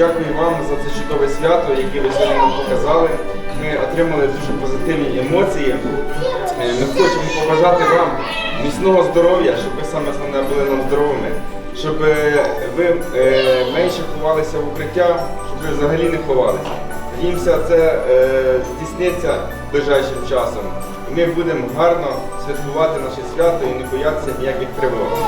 Дякую вам за це чудове свято, яке ви сьогодні нам показали. Ми отримали дуже позитивні емоції. Е, ми хочемо побажати вам міцного здоров'я, щоб ви саме основне були нам здоровими, щоб е, ви е, менше ховалися в укриття, щоб ви взагалі не ховалися. Надіємося, це здійсниться ближайшим часом. Ми будемо гарно святкувати наше свято і не боятися ніяких тривог.